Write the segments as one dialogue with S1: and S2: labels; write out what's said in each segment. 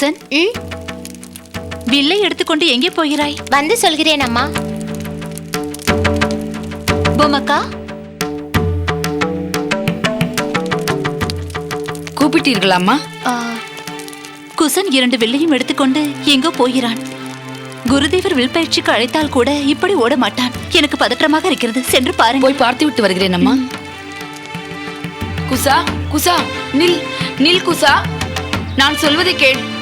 S1: குசன்
S2: ம்?
S1: வில்லை எடுத்துக்கொண்டு எங்கே போகிறாய்?
S2: வந்து சொல்கிறேன் அம்மா.
S1: பொம்மக்கா?
S3: கூப்பிட்டீர்களாம்மா
S1: ஆ, குசன் இரண்டு வில்லையும் எடுத்துக்கொண்டு எங்கோ போகிறான். குருதேவர் வில் பயிற்சிக்கு அழைத்தால் கூட இப்படி ஓட மாட்டான். எனக்கு பதற்றமாக இருக்கிறது. சென்று பாருங்க
S3: போய் பார்த்து விட்டு வருகிறேன் அம்மா. குசா குசா நில் நில் குசா. நான் சொல்வதை கேள்.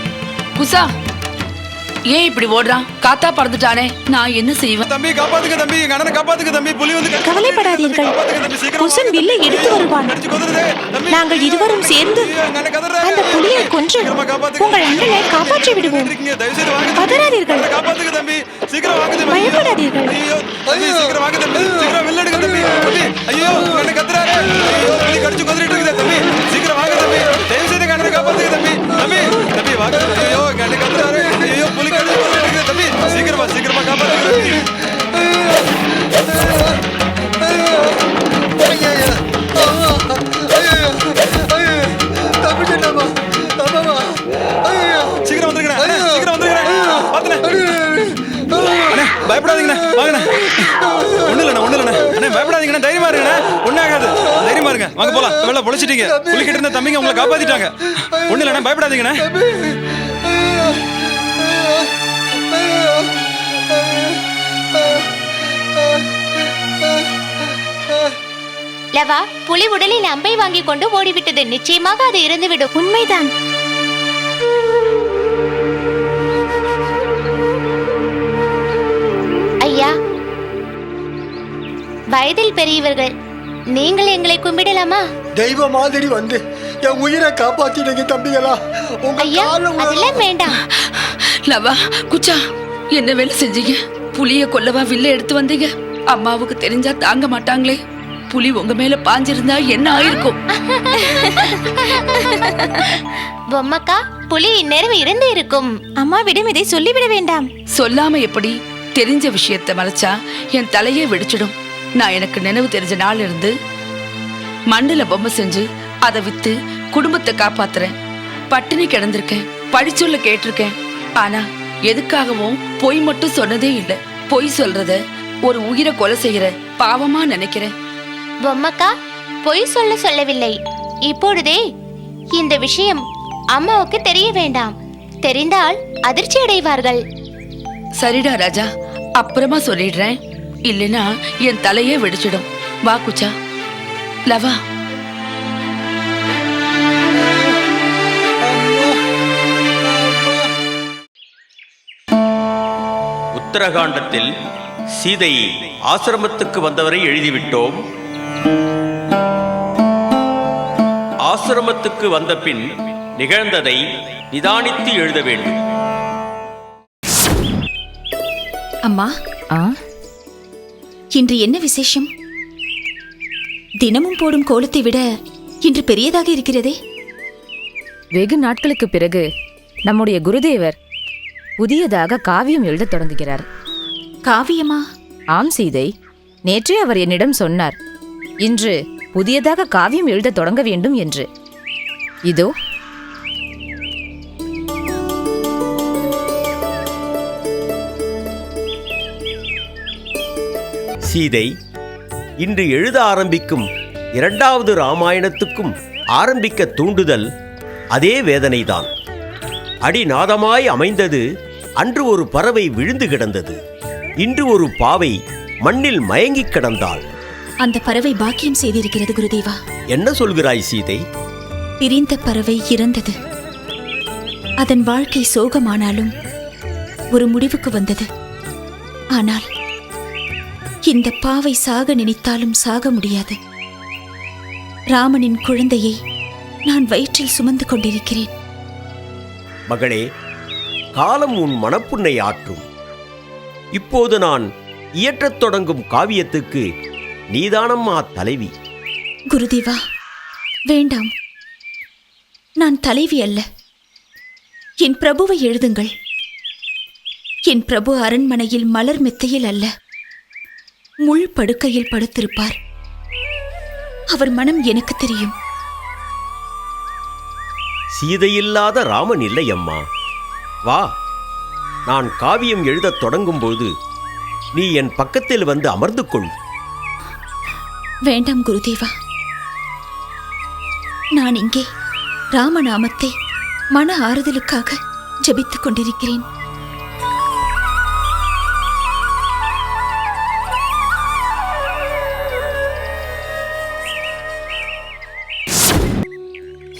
S3: குசா ஏன் இப்படி ஓடுறான் காத்தா பறந்துட்டானே நான் என்ன செய்வேன்
S4: தம்பி காப்பாத்துங்க தம்பி எங்க அண்ணனை காப்பாத்துங்க தம்பி புலி வந்து
S5: கவலைப்படாதீர்கள். குசன். வில்லை எடுத்து வருவான். நாங்கள் இருவரும் சேர்ந்து. அந்த புலியை கொன்று. உங்கள் அண்ணனை காப்பாற்றி விடுவோம். பதறாதீர்கள்.
S4: காப்பாத்துங்க தம்பி சீக்கிரம் வாங்க தம்பி
S5: பயப்படாதீர்கள்.
S4: ஐயோ தம்பி சீக்கிரம் வாங்க தம்பி சீக்கிரம் வெளில எடுங்க தம்பி ஐயோ அண்ணன் கத்துறாரு ஐயோ புலி கடிச்சு கொதறிட்டு இருக்குது தம்பி சீக்கிரம் வாங்க தம்பி தப்பிச்சிட்டீங்க வெளில இருந்த தம்பிங்க உங்களை காப்பாத்திட்டாங்க. ஒண்ணு இல்லைண்ணே பயப்படாதீங்கண்ணே
S2: லவா புலி உடலில் அம்பை வாங்கி கொண்டு ஓடிவிட்டது. நிச்சயமாக அது இறந்துவிடும்.
S5: உண்மைதான்.
S2: ஐயா வயதில் பெரியவர்கள் நீங்கள் எங்களை கும்பிடலாமா?
S6: தெய்வ மாதிரி வந்து என் உயிரை காப்பாத்திட்டீங்க தம்பிகளா உங்க
S2: ஐயா
S6: விழ-
S2: அதெல்லாம் வேண்டாம்.
S3: லவா குச்சா என்ன வேலை செஞ்சீங்க? புலிய கொல்லவா வில்ல எடுத்து வந்தீங்க? அம்மாவுக்கு தெரிஞ்சா தாங்க மாட்டாங்களே. புலி உங்க மேல பாஞ்சிருந்தா என்ன ஆயிருக்கும்?
S2: பொம்மக்கா புலி இந்நேரம் இறந்து இருக்கும்.
S5: அம்மாவிடம் இதை சொல்லிவிட வேண்டாம்.
S3: சொல்லாம எப்படி? தெரிஞ்ச விஷயத்த மறைச்சா என் தலையே வெடிச்சிடும். நான் எனக்கு நினைவு தெரிஞ்ச நாள் இருந்து மண்ணுல பொம்மை செஞ்சு அதை வித்து குடும்பத்தை காப்பாத்துறேன். பட்டினி கிடந்திருக்கேன் படிச்சொல்ல கேட்டிருக்கேன். ஆனா எதுக்காகவும் பொய் மட்டும் சொன்னதே இல்ல. பொய் சொல்றத ஒரு உயிரை கொலை செய்யற பாவமா நினைக்கிறேன்.
S2: பொம்மக்கா பொய் சொல்ல சொல்லவில்லை. இப்பொழுதே இந்த விஷயம் அம்மாவுக்கு தெரிய வேண்டாம். தெரிந்தால் அதிர்ச்சி அடைவார்கள்.
S3: சரிடா ராஜா அப்புறமா சொல்லிடுறேன். இல்லைன்னா என் தலையே வெடிச்சிடும். வா குச்சா. லவா
S7: உத்தரகாண்டத்தில் சீதை ஆசிரமத்துக்கு வந்தவரை எழுதிவிட்டோம். ஆசிரமத்துக்கு வந்த பின் நிகழ்ந்ததை நிதானித்து எழுத வேண்டும்.
S5: அம்மா
S8: ஆ?
S5: இன்று என்ன விசேஷம்? தினமும் போடும் கோலத்தை விட இன்று பெரியதாக இருக்கிறதே.
S8: வெகு நாட்களுக்கு பிறகு நம்முடைய குருதேவர் புதியதாக காவியம் எழுதத் தொடங்குகிறார்.
S5: காவியமா?
S8: ஆம் சீதை. நேற்றே அவர் என்னிடம் சொன்னார் இன்று புதியதாக காவியம் எழுதத் தொடங்க வேண்டும் என்று. இதோ.
S7: சீதை இன்று எழுத ஆரம்பிக்கும் இரண்டாவது ராமாயணத்துக்கும் ஆரம்பிக்க தூண்டுதல் அதே வேதனைதான். அடிநாதமாய் அமைந்தது அன்று ஒரு பறவை விழுந்து கிடந்தது. இன்று ஒரு பாவை மண்ணில் மயங்கிக் கிடந்தாள்.
S5: அந்த பறவை பாக்கியம் செய்திருக்கிறது குருதேவா.
S7: என்ன சொல்கிறாய் சீதை?
S5: பிரிந்த பறவை இறந்தது. அதன் வாழ்க்கை சோகமானாலும் ஒரு முடிவுக்கு வந்தது. ஆனால் இந்த பாவை சாக நினைத்தாலும் சாக முடியாது. ராமனின் குழந்தையை நான் வயிற்றில் சுமந்து கொண்டிருக்கிறேன்.
S7: மகளே காலம் உன் மனப்புண்ணை ஆற்றும். இப்போது நான் இயற்றத் தொடங்கும் காவியத்துக்கு நீதானம்மா தலைவி.
S5: குருதேவா வேண்டாம். நான் தலைவி அல்ல. என் பிரபுவை எழுதுங்கள். என் பிரபு அரண்மனையில் மலர் மெத்தையில் அல்ல. முள் படுக்கையில் படுத்திருப்பார். அவர் மனம் எனக்கு தெரியும்.
S7: சீதையில்லாத ராமன் இல்லை அம்மா. வா நான் காவியம் எழுதத் தொடங்கும்போது நீ என் பக்கத்தில் வந்து அமர்ந்து கொள்.
S9: வேண்டாம் குருதேவா. நான் இங்கே ராமநாமத்தை மன ஆறுதலுக்காக ஜெபித்துக் கொண்டிருக்கிறேன்.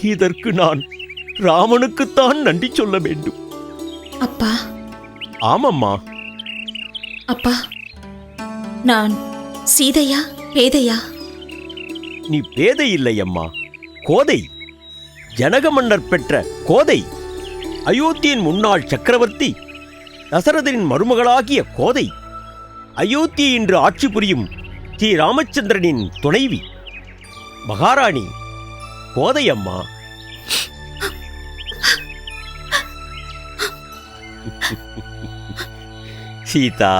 S7: இதற்கு நான் ராமனுக்குத்தான் நன்றி சொல்ல வேண்டும்.
S9: அப்பா.
S7: ஆமம்மா.
S9: அப்பா. நான் சீதையா பேதையா?
S7: நீ பேதை இல்லை அம்மா கோதை. ஜனக மன்னர் பெற்ற கோதை. அயோத்தியின் முன்னாள் சக்கரவர்த்தி. தசரதனின் மருமகளாகிய கோதை. அயோத்தியை இன்று ஆட்சி புரியும் ஸ்ரீ ராமச்சந்திரனின் துணைவி. மகாராணி. கோதை அம்மா சீதா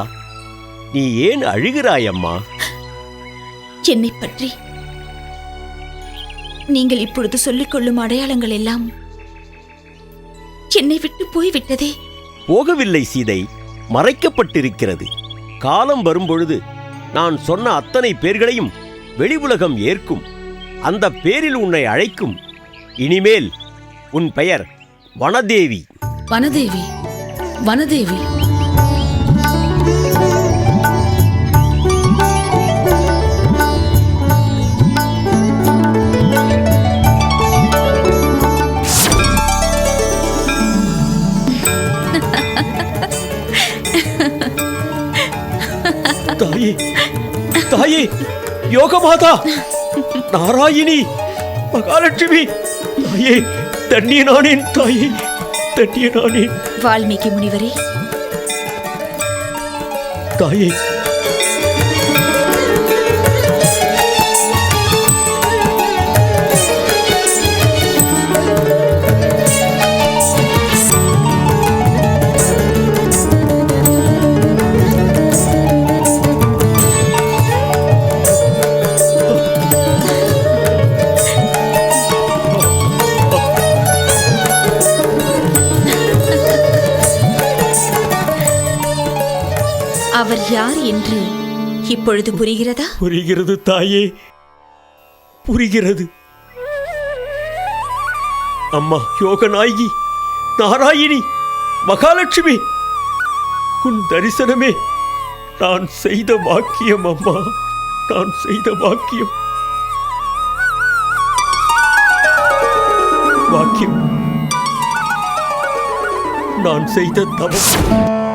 S7: நீ ஏன் அழுகிறாய் அம்மா
S9: என்னை பற்றி நீங்கள் இப்பொழுது சொல்லிக் கொள்ளும் அடையாளங்கள் எல்லாம் என்னை விட்டு போய்விட்டதே.
S7: போகவில்லை சீதை மறைக்கப்பட்டிருக்கிறது. காலம் வரும்பொழுது நான் சொன்ன அத்தனை பேர்களையும் வெளி உலகம் ஏற்கும். அந்த பேரில் உன்னை அழைக்கும். இனிமேல் உன் பெயர் வனதேவி.
S3: வனதேவி வனதேவி.
S7: தாயே தாயே யோகமாதா. நாராயணி மகாலட்சுமி தாயே தண்ணிய நானேன் தாயே தண்ணிய நானேன்
S9: வால்மீகி முனிவரே.
S7: தாயே
S9: இப்பொழுது புரிகிறதா?
S7: புரிகிறது தாயே. புரிகிறது. அம்மா யோகநாயகி நாராயணி மகாலட்சுமி உன் தரிசனமே. நான் செய்த வாக்கியம் அம்மா. நான் செய்த வாக்கியம் வாக்கியம் நான் செய்த தவம்.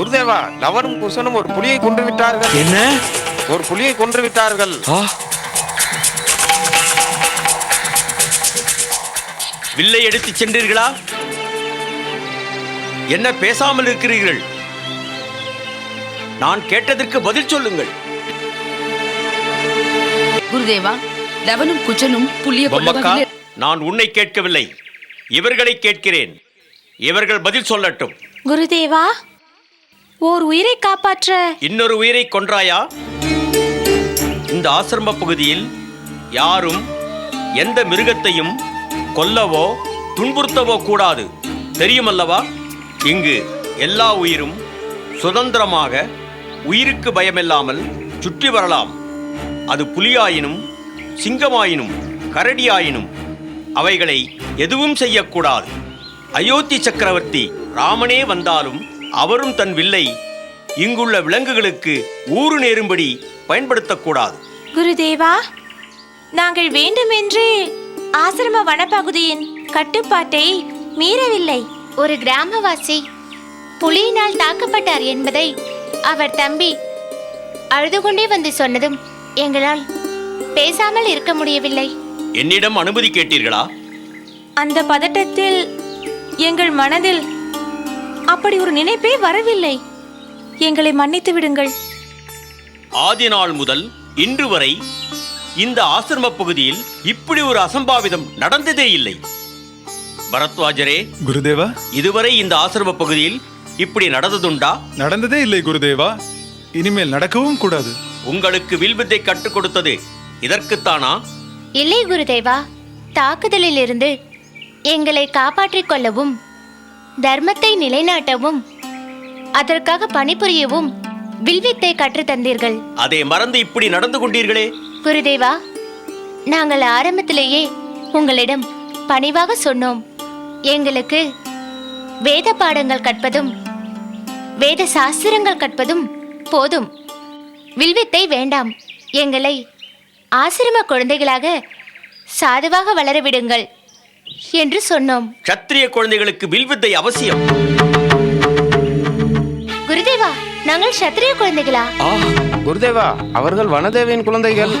S10: குருதேவா லவனும் குசனும் ஒரு புலியை கொன்று விட்டார்கள்.
S6: என்ன?
S10: ஒரு புலியை கொன்று விட்டார்கள்.
S7: வில்லை எடுத்துச் சென்றீர்களா? என்ன பேசாமல் இருக்கிறீர்கள்? நான் கேட்டதற்கு பதில் சொல்லுங்கள்.
S3: குருதேவா லவனும் குஜனும் புள்ளிய
S7: பொம்மக்கா நான் உன்னை கேட்கவில்லை. இவர்களை கேட்கிறேன். இவர்கள் பதில் சொல்லட்டும்.
S2: குருதேவா ஓர் உயிரை காப்பாற்ற.
S7: இன்னொரு உயிரை கொன்றாயா? இந்த ஆசிரம பகுதியில் யாரும் எந்த மிருகத்தையும் கொல்லவோ துன்புறுத்தவோ கூடாது. தெரியுமல்லவா? இங்கு எல்லா உயிரும் சுதந்திரமாக உயிருக்கு பயமில்லாமல் சுற்றி வரலாம். அது புலியாயினும் சிங்கமாயினும் கரடியாயினும் அவைகளை எதுவும் செய்யக்கூடாது. அயோத்தி சக்கரவர்த்தி ராமனே வந்தாலும் அவரும் தன் வில்லை. இங்குள்ள விலங்குகளுக்கு ஊறு நேரும்படி பயன்படுத்தக்கூடாது.
S2: குருதேவா நாங்கள் வேண்டுமென்றே ஆசிரம வனப்பகுதியின் கட்டுப்பாட்டை மீறவில்லை. ஒரு கிராமவாசி புலியினால் தாக்கப்பட்டார் என்பதை அவர் தம்பி அழுது கொண்டே வந்து சொன்னதும் எங்களால் பேசாமல் இருக்க முடியவில்லை.
S7: என்னிடம் அனுமதி கேட்டீர்களா?
S2: அந்த பதட்டத்தில் எங்கள் மனதில் அப்படி ஒரு நினைப்பே வரவில்லை. எங்களை மன்னித்து விடுங்கள்.
S7: ஆதி நாள் முதல் இன்று வரை இந்த ஆசிரம பகுதியில் இப்படி ஒரு அசம்பாவிதம் நடந்ததே இல்லை. பரத்வாஜரே
S6: குருதேவா?
S7: இதுவரை இந்த ஆசிரம பகுதியில் இப்படி நடந்ததுண்டா?
S6: நடந்ததே இல்லை குருதேவா. இனிமேல் நடக்கவும் கூடாது.
S7: உங்களுக்கு வில்வித்தை கற்றுக் கொடுத்தது இதற்குத்தானா?
S2: இல்லை குருதேவா. தாக்குதலிலிருந்து எங்களை காப்பாற்றிக் கொள்ளவும் தர்மத்தை நிலைநாட்டவும் அதற்காக பணிபுரியவும் வில்வித்தை கற்றுத் தந்தீர்கள்.
S7: அதை மறந்து இப்படி நடந்து கொண்டீர்களே?
S2: குருதேவா நாங்கள் ஆரம்பத்திலேயே உங்களிடம் பணிவாக சொன்னோம். எங்களுக்கு வேத பாடங்கள் கற்பதும் வேத சாஸ்திரங்கள் கற்பதும் போதும். வில்வித்தை வேண்டாம். எங்களை ஆசிரம குழந்தைகளாக சாதுவாக வளர விடுங்கள். என்று சொன்னோம்.
S7: சத்திரிய குழந்தைகளுக்கு வில்வித்தை அவசியம்.
S2: குருதேவா நாங்கள் சத்திரிய குழந்தைகளா?
S10: குருதேவா அவர்கள் வனதேவியின் குழந்தைகள்.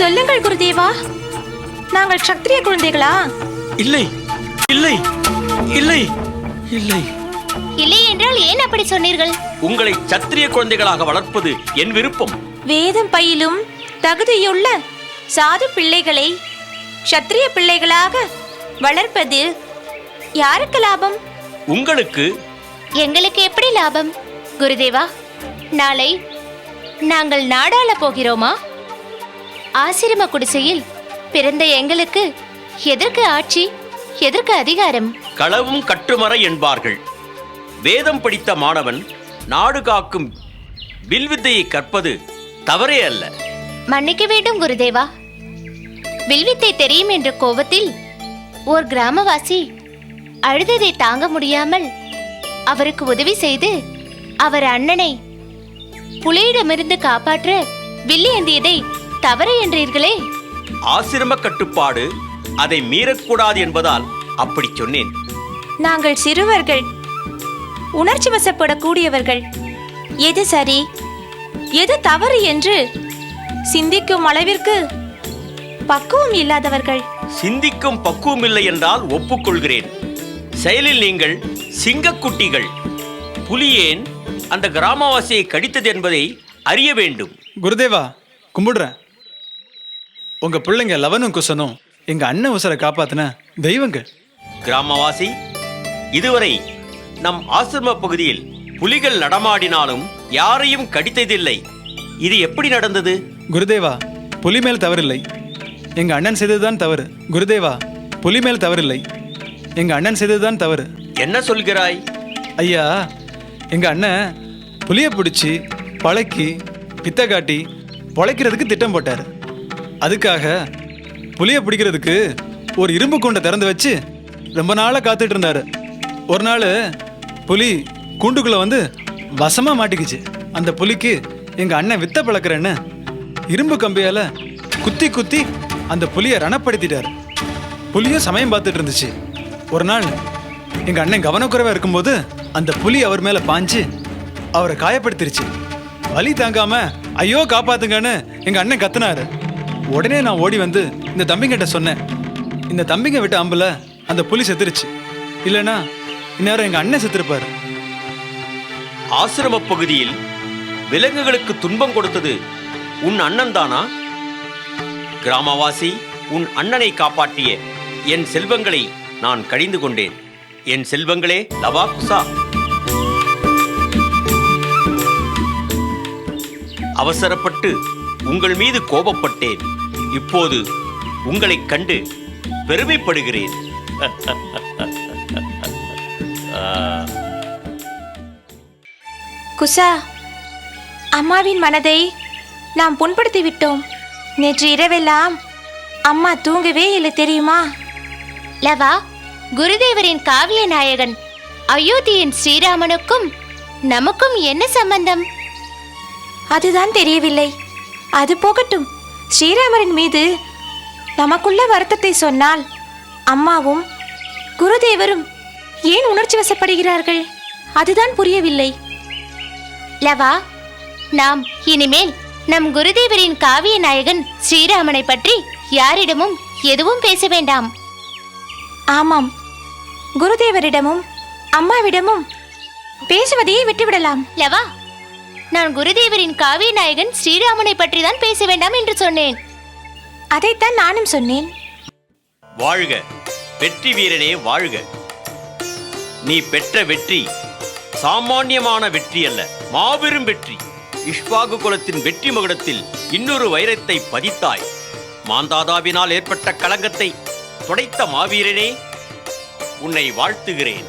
S9: சொல்லுங்கள் குருதேவா நாங்கள் சத்திரிய குழந்தைகளா?
S7: இல்லை இல்லை இல்லை இல்லை.
S2: இல்லை என்றால் ஏன் அப்படி சொன்னீர்கள்?
S7: உங்களை சத்திரிய குழந்தைகளாக வளர்ப்பது என் விருப்பம்.
S9: வேதம் பயிலும் தகுதியுள்ள சாது பிள்ளைகளை சத்திரிய பிள்ளைகளாக வளர்ப்பது யாருக்கு லாபம்?
S7: உங்களுக்கு.
S2: எங்களுக்கு எப்படி லாபம்? குருதேவா நாளை நாங்கள் நாடாள போகிறோமா? ஆசிரம குடிசையில் பிறந்த எங்களுக்கு எதற்கு ஆட்சி எதற்கு அதிகாரம்?
S7: களவும் கட்டுமறை என்பார்கள். வேதம் படித்த மாணவன் நாடு காக்கும் வில்வித்தையை கற்பது தவறே அல்ல.
S2: மன்னிக்க வேண்டும் குருதேவா. வில்வித்தை தெரியும் என்ற கோபத்தில் ஓர் கிராமவாசி அழுததை தாங்க முடியாமல் அவருக்கு உதவி செய்து அவர் அண்ணனை புலியிடமிருந்து காப்பாற்ற வில்லியந்தியதை தவறு என்றீர்களே.
S7: ஆசிரம கட்டுப்பாடு அதை மீறக்கூடாது என்பதால் அப்படி சொன்னேன்.
S9: நாங்கள் சிறுவர்கள் உணர்ச்சி வசப்படக்கூடியவர்கள். எது சரி எது தவறு என்று சிந்திக்கும் அளவிற்கு பக்குவம் இல்லாதவர்கள்.
S7: சிந்திக்கும் பக்குவம் இல்லை என்றால் ஒப்புக்கொள்கிறேன். செயலில் நீங்கள் சிங்கக்குட்டிகள் புலியேன் அந்த கிராமவாசியை கடித்தது என்பதை அறிய வேண்டும்.
S4: குருதேவா கும்பிடுறேன். உங்க பிள்ளைங்க லவனும் குசனும் எங்க அண்ணன் உசரை காப்பாத்தின தெய்வங்க.
S7: கிராமவாசி இதுவரை நம் ஆசிரம பகுதியில் புலிகள் நடமாடினாலும் யாரையும் கடித்ததில்லை. இது எப்படி நடந்தது?
S4: குருதேவா புலி மேல் தவறில்லை. எங்க அண்ணன் செய்ததுதான் தவறு. குருதேவா புலி மேல் தவறில்லை. எங்க அண்ணன் செய்ததுதான் தவறு.
S7: என்ன சொல்கிறாய்?
S4: ஐயா எங்க அண்ணன் புலியை பிடிச்சி பழக்கி பித்த காட்டி பொழைக்கிறதுக்கு திட்டம் போட்டார். அதுக்காக புலியை பிடிக்கிறதுக்கு ஒரு இரும்பு கூண்டை திறந்து வச்சு ரொம்ப நாளாக காத்துட்டு இருந்தாரு. ஒரு நாள் புலி கூண்டுக்குள்ள வந்து வசமா மாட்டிக்கிச்சு. அந்த புலிக்கு எங்க அண்ணன் வித்த பழக்கிறேன்னு இரும்பு கம்பியால குத்தி குத்தி அந்த புலியை ரணப்படுத்திட்டாரு. புலியும் சமயம் பார்த்துட்டு இருந்துச்சு. ஒரு நாள் எங்க அண்ணன் கவனக்குறைவா இருக்கும்போது அந்த புலி அவர் மேல பாஞ்சு அவரை காயப்படுத்திருச்சு. வலி தாங்காம ஐயோ காப்பாத்துங்கன்னு எங்க அண்ணன் கத்துனாரு. உடனே நான் ஓடி வந்து இந்த தம்பிங்கிட்ட சொன்னேன். இந்த தம்பிங்க விட்ட அம்புல அந்த புலி செத்துருச்சு. இல்லைன்னா இந்நேரம் எங்க அண்ணன் செத்துருப்பாரு.
S7: ஆசிரம பகுதியில் விலங்குகளுக்கு துன்பம் கொடுத்தது உன் அண்ணன் தானா? கிராமவாசி உன் அண்ணனை காப்பாற்றிய என் செல்வங்களை நான் கழிந்து கொண்டேன். என் செல்வங்களே லவா குசா. அவசரப்பட்டு உங்கள் மீது கோபப்பட்டேன். இப்போது உங்களைக் கண்டு பெருமைப்படுகிறேன்.
S9: குசா அம்மாவின் மனதை நாம் புண்படுத்தி விட்டோம் நேற்று இரவெல்லாம் அம்மா தூங்கவே இல்லை தெரியுமா?
S2: லவா குருதேவரின் காவிய நாயகன் அயோத்தியின் ஸ்ரீராமனுக்கும் நமக்கும் என்ன சம்பந்தம்?
S9: அதுதான் தெரியவில்லை. அது போகட்டும். ஸ்ரீராமரின் மீது நமக்குள்ள வருத்தத்தை சொன்னால் அம்மாவும் குருதேவரும் ஏன் உணர்ச்சி வசப்படுகிறார்கள்? அதுதான் புரியவில்லை.
S2: லவா நாம் இனிமேல் நம் குருதேவரின் காவிய நாயகன் ஸ்ரீராமனை பற்றி யாரிடமும் எதுவும் பேச வேண்டாம்.
S9: ஆமாம். குருதேவரிடமும் அம்மாவிடமும் பேசுவதையே விட்டுவிடலாம்.
S2: லவா நான் குருதேவரின் காவிய நாயகன் ஸ்ரீராமனை பற்றி தான் பேச வேண்டாம் என்று சொன்னேன்.
S9: அதைத்தான் நானும் சொன்னேன்.
S7: வாழ்க வெற்றி வீரனே வாழ்க. நீ பெற்ற வெற்றி சாமானியமான வெற்றி அல்ல மாபெரும் வெற்றி. இஷ்வாகு குலத்தின் வெற்றி மகுடத்தில் இன்னொரு வைரத்தை பதித்தாய். மாந்தாதாவினால் ஏற்பட்ட களங்கத்தை துடைத்த மாவீரனே உன்னை வாழ்த்துகிறேன்.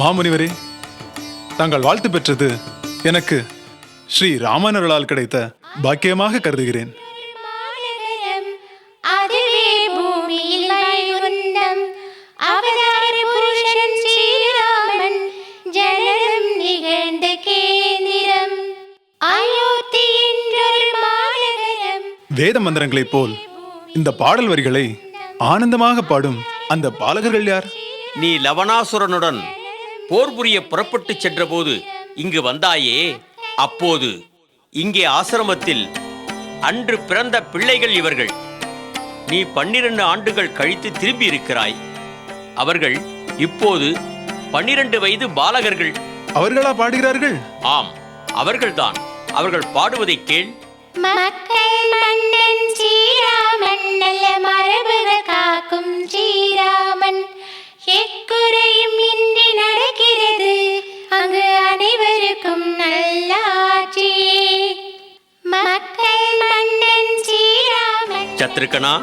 S4: மாமுனிவரே தாங்கள் வாழ்த்து பெற்றது எனக்கு ஸ்ரீ ராமனருளால் கிடைத்த பாக்கியமாக கருதுகிறேன். வேத மந்திரங்களைப் போல் இந்த பாடல் வரிகளை ஆனந்தமாக பாடும் அந்த பாலகர்கள் யார்?
S7: நீ லவணாசுரனுடன் போர் புரிய புறப்பட்டுச் சென்றபோது இங்கு வந்தாயே. அப்போது இங்கே ஆசிரமத்தில் அன்று பிறந்த பிள்ளைகள் இவர்கள். நீ பன்னிரண்டு ஆண்டுகள் கழித்து திரும்பி இருக்கிறாய் அவர்கள் இப்போது பன்னிரண்டு வயது பாலகர்கள்.
S4: அவர்களா பாடுகிறார்கள்?
S7: ஆம் அவர்கள்தான். அவர்கள் பாடுவதை கேள்.
S2: மக்கள் மன்னன் ஸ்ரீராமன் நல்ல மரபுகள் காக்கும் ஸ்ரீராமன். எக்குறையும் இன்றி நடக்கிறது அங்கு அனைவருக்கும் நல்லாட்சியே மக்கள் மன்னன் ஸ்ரீராமன்.
S7: சத்ருக்கனா?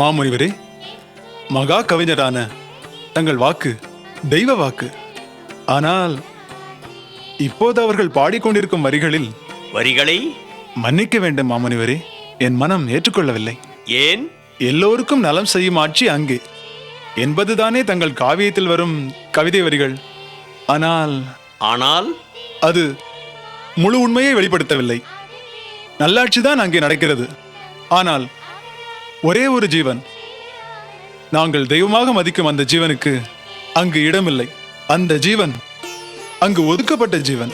S4: மாமுனிவரே மகா கவிஞரான தங்கள் வாக்கு தெய்வ வாக்கு. ஆனால் இப்போது அவர்கள் பாடிக்கொண்டிருக்கும் வரிகளில்
S7: வரிகளை
S4: மன்னிக்க வேண்டும் மாமுனிவரே. என் மனம் ஏற்றுக்கொள்ளவில்லை.
S7: ஏன்?
S4: எல்லோருக்கும் நலம் செய்யும் ஆட்சி அங்கே. என்பதுதானே தங்கள் காவியத்தில் வரும் கவிதை வரிகள். ஆனால்
S7: ஆனால்
S4: அது முழு உண்மையை வெளிப்படுத்தவில்லை. நல்லாட்சி தான் அங்கே நடக்கிறது. ஆனால் ஒரே ஒரு ஜீவன். நாங்கள் தெய்வமாக மதிக்கும் அந்த ஜீவனுக்கு அங்கு இடமில்லை. அந்த ஜீவன் அங்கு ஒதுக்கப்பட்ட ஜீவன்.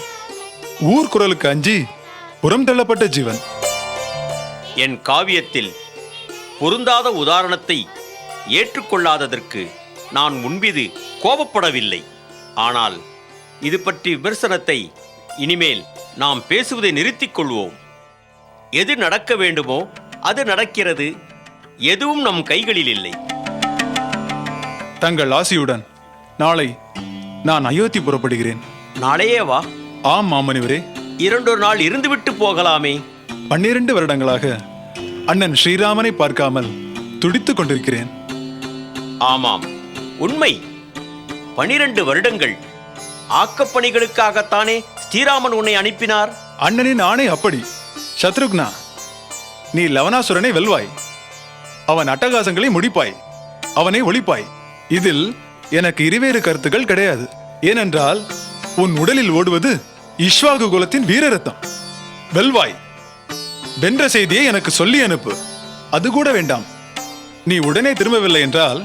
S4: ஊர் குரலுக்கு அஞ்சி புறம் தள்ளப்பட்ட ஜீவன்.
S7: என் காவியத்தில் பொருந்தாத உதாரணத்தை ஏற்றுக்கொள்ளாததற்கு நான் முன்பிது கோபப்படவில்லை. ஆனால் இது பற்றி விமர்சனத்தை இனிமேல் நாம் பேசுவதை நிறுத்திக் கொள்வோம். எது நடக்க வேண்டுமோ அது நடக்கிறது. எதுவும் நம் கைகளில் இல்லை.
S4: தங்கள் ஆசியுடன் நாளை நான் அயோத்தி புறப்படுகிறேன்.
S7: நாளையே வா.
S4: ஆம் மாமனிவரே.
S7: இரண்டொரு நாள் இருந்துவிட்டு போகலாமே.
S4: பன்னிரண்டு வருடங்களாக அண்ணன் ஸ்ரீராமனை பார்க்காமல் துடித்துக் கொண்டிருக்கிறேன்.
S7: ஆமாம் உண்மை. பனிரெண்டு வருடங்கள். ஆக்கப்பணிகளுக்காகத்தானே ஸ்ரீராமன் உன்னை அனுப்பினார்?
S4: அண்ணனின் ஆணை அப்படி. சத்ருக்னா நீ லவனாசுரனை வெல்வாய். அவன் அட்டகாசங்களை முடிப்பாய். அவனை ஒழிப்பாய். இதில் எனக்கு இருவேறு கருத்துக்கள் கிடையாது. ஏனென்றால் உன் உடலில் ஓடுவது இஷ்வாகு குலத்தின் வீர ரத்தம் வெல்வாய் வென்ற செய்தியை எனக்கு சொல்லி அனுப்பு. அது கூட வேண்டாம். நீ உடனே திரும்பவில்லை என்றால்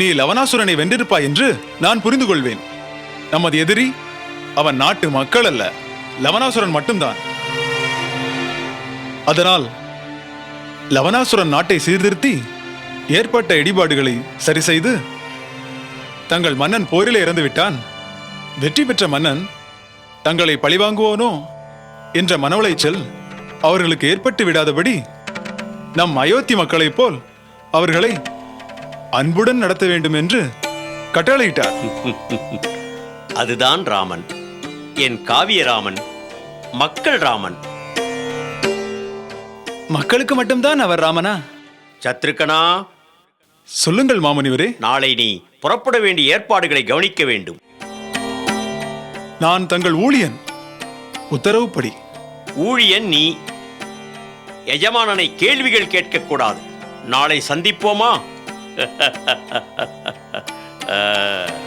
S4: நீ லவனாசுரனை வென்றிருப்பாய் என்று நான் புரிந்து கொள்வேன் நமது எதிரி அவன் நாட்டு மக்கள் அல்ல லவனாசுரன் மட்டும்தான். அதனால் லவனாசுரன் நாட்டை சீர்திருத்தி ஏற்பட்ட இடிபாடுகளை சரி செய்து தங்கள் மன்னன் போரிலே இறந்து விட்டான் வெற்றி பெற்ற மன்னன் தங்களை பழிவாங்குவோனோ? என்ற மனவுளைச்சல் அவர்களுக்கு ஏற்பட்டு விடாதபடி நம் அயோத்தி மக்களைப் போல் அவர்களை அன்புடன் நடத்த வேண்டும் என்று கட்டளையிட்டார்.
S7: அதுதான் ராமன். என் காவிய ராமன் மக்கள் ராமன்.
S4: மக்களுக்கு மட்டும்தான் அவர் ராமனா?
S7: சத்ருக்கனா?
S4: சொல்லுங்கள் மாமுனிவரே.
S7: நாளை நீ புறப்பட வேண்டிய ஏற்பாடுகளை கவனிக்க வேண்டும்.
S4: நான் தங்கள் ஊழியன். உத்தரவுப்படி.
S7: ஊழியன் நீ எஜமானனை கேள்விகள் கேட்கக்கூடாது. நாளை சந்திப்போமா.